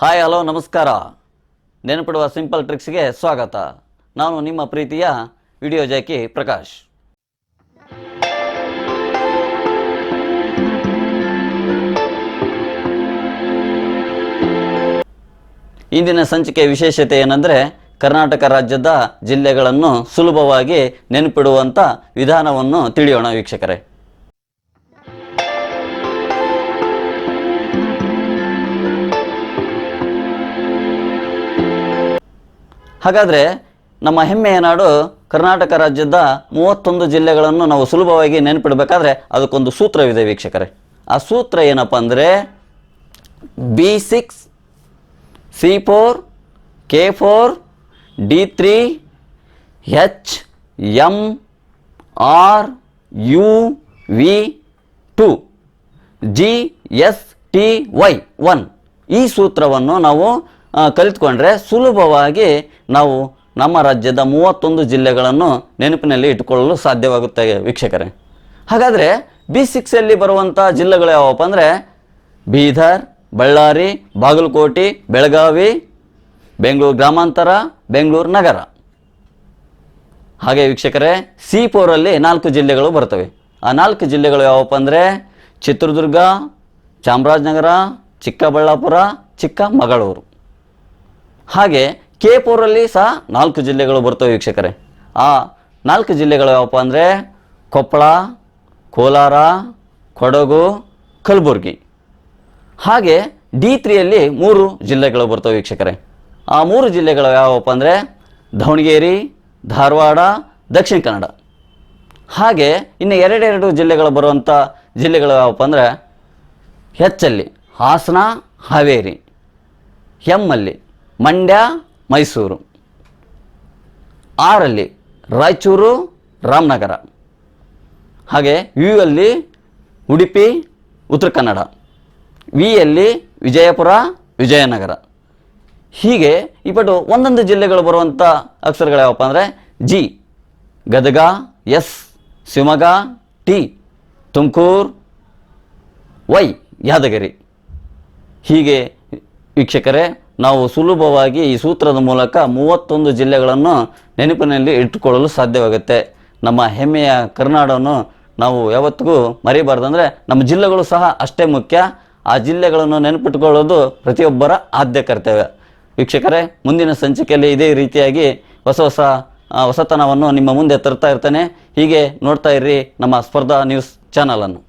Hi hello ನಮಸ್ಕಾರ. ನೆನಪಿಡುವ simple ಟ್ರಿಕ್ಸ್ಗೆ ಸ್ವಾಗತ. ನಾನು ನಿಮ್ಮ ಪ್ರೀತಿಯ ವಿಡಿಯೋ ಜಾಕಿ ಪ್ರಕಾಶ್. ಇಂದಿನ ಸಂಚಿಕೆ ವಿಶೇಷತೆ ಏನಂದರೆ, ಕರ್ನಾಟಕ ರಾಜ್ಯದ ಜಿಲ್ಲೆಗಳನ್ನು ಸುಲಭವಾಗಿ ನೆನಪಿಡುವಂಥ ವಿಧಾನವನ್ನು ತಿಳಿಯೋಣ ವೀಕ್ಷಕರೇ. ಹಾಗಾದರೆ ನಮ್ಮ ಹೆಮ್ಮೆಯ ನಾಡು ಕರ್ನಾಟಕ ರಾಜ್ಯದ ಮೂವತ್ತೊಂದು ಜಿಲ್ಲೆಗಳನ್ನು ನಾವು ಸುಲಭವಾಗಿ ನೆನಪಿಡಬೇಕಾದ್ರೆ ಅದಕ್ಕೊಂದು ಸೂತ್ರವಿದೆ ವೀಕ್ಷಕರೇ. ಆ ಸೂತ್ರ ಏನಪ್ಪ ಅಂದರೆ B six, C four, K four, D three, H M R U V two, G S T Y one. ಈ ಸೂತ್ರವನ್ನು ನಾವು ಕಲಿತ್ಕೊಂಡ್ರೆ ಸುಲಭವಾಗಿ ನಾವು ನಮ್ಮ ರಾಜ್ಯದ ಮೂವತ್ತೊಂದು ಜಿಲ್ಲೆಗಳನ್ನು ನೆನಪಿನಲ್ಲಿ ಇಟ್ಟುಕೊಳ್ಳಲು ಸಾಧ್ಯವಾಗುತ್ತೆ ವೀಕ್ಷಕರೇ. ಹಾಗಾದರೆ ಬಿ ಸಿಕ್ಸಲ್ಲಿ ಬರುವಂಥ ಜಿಲ್ಲೆಗಳು ಯಾವಪ್ಪ ಅಂದರೆ ಬೀದರ್, ಬಳ್ಳಾರಿ, ಬಾಗಲಕೋಟೆ, ಬೆಳಗಾವಿ, ಬೆಂಗಳೂರು ಗ್ರಾಮಾಂತರ, ಬೆಂಗಳೂರು ನಗರ. ಹಾಗೆ ವೀಕ್ಷಕರೇ ಸಿ ಫೋರಲ್ಲಿ ನಾಲ್ಕು ಜಿಲ್ಲೆಗಳು ಬರ್ತವೆ. ಆ ನಾಲ್ಕು ಜಿಲ್ಲೆಗಳು ಯಾವಪ್ಪ ಅಂದರೆ ಚಿತ್ರದುರ್ಗ, ಚಾಮರಾಜನಗರ, ಚಿಕ್ಕಬಳ್ಳಾಪುರ, ಚಿಕ್ಕಮಗಳೂರು. ಹಾಗೆ ಕೆ ಫೋರಲ್ಲಿ ಸಹ ನಾಲ್ಕು ಜಿಲ್ಲೆಗಳು ಬರ್ತವೆ ವೀಕ್ಷಕರೇ. ಆ ನಾಲ್ಕು ಜಿಲ್ಲೆಗಳು ಯಾವಪ್ಪ ಅಂದರೆ ಕೊಪ್ಪಳ, ಕೋಲಾರ, ಕೊಡಗು, ಕಲಬುರ್ಗಿ. ಹಾಗೆ ಡಿ ತ್ರೀಯಲ್ಲಿ ಮೂರು ಜಿಲ್ಲೆಗಳು ಬರ್ತವೆ ವೀಕ್ಷಕರೇ. ಆ ಮೂರು ಜಿಲ್ಲೆಗಳು ಯಾವಪ್ಪ ಅಂದರೆ ದಾವಣಗೆರೆ, ಧಾರವಾಡ, ದಕ್ಷಿಣ ಕನ್ನಡ. ಹಾಗೆ ಇನ್ನು ಎರಡೆರಡು ಜಿಲ್ಲೆಗಳು ಬರುವಂಥ ಜಿಲ್ಲೆಗಳು ಯಾವಪ್ಪ ಅಂದರೆ ಹೆಚ್ಚಲ್ಲಿ ಹಾಸನ, ಹಾವೇರಿ ಎಮ್ಮಲ್ಲಿ ಮಂಡ್ಯ, ಮೈಸೂರು. ಆರಲ್ಲಿ ರಾಯಚೂರು, ರಾಮನಗರ. ಹಾಗೆ ಯು ಅಲ್ಲಿ ಉಡುಪಿ, ಉತ್ತರ ಕನ್ನಡ. ವಿಯಲ್ಲಿ ವಿಜಯಪುರ, ವಿಜಯನಗರ. ಹೀಗೆ ಇಪ್ಪಟ್ಟು ಒಂದೊಂದು ಜಿಲ್ಲೆಗಳು ಬರುವಂಥ ಅಕ್ಷರಗಳು ಯಾವಪ್ಪ ಅಂದರೆ G Gadag S Shivamogga T Tumakuru Y Yadgir. ಹೀಗೆ ವೀಕ್ಷಕರೇ ನಾವು ಸುಲಭವಾಗಿ ಈ ಸೂತ್ರದ ಮೂಲಕ ಮೂವತ್ತೊಂದು ಜಿಲ್ಲೆಗಳನ್ನು ನೆನಪಿನಲ್ಲಿ ಇಟ್ಟುಕೊಳ್ಳಲು ಸಾಧ್ಯವಾಗುತ್ತೆ. ನಮ್ಮ ಹೆಮ್ಮೆಯ ಕರ್ನಾಡವನ್ನು ನಾವು ಯಾವತ್ತಿಗೂ ಮರಿಬಾರ್ದು ಅಂದರೆ ನಮ್ಮ ಜಿಲ್ಲೆಗಳು ಸಹ ಅಷ್ಟೇ ಮುಖ್ಯ. ಆ ಜಿಲ್ಲೆಗಳನ್ನು ನೆನಪಿಟ್ಟುಕೊಳ್ಳೋದು ಪ್ರತಿಯೊಬ್ಬರ ಆದ್ಯ ಕರ್ತವ್ಯ. ವೀಕ್ಷಕರೇ, ಮುಂದಿನ ಸಂಚಿಕೆಯಲ್ಲಿ ಇದೇ ರೀತಿಯಾಗಿ ಹೊಸ ಹೊಸ ಹೊಸತನವನ್ನು ನಿಮ್ಮ ಮುಂದೆ ತರ್ತಾ ಇರ್ತೇನೆ. ಹೀಗೆ ನೋಡ್ತಾ ಇರ್ರಿ ನಮ್ಮ ಸ್ಪರ್ಧಾ ನ್ಯೂಸ್ ಚಾನಲನ್ನು.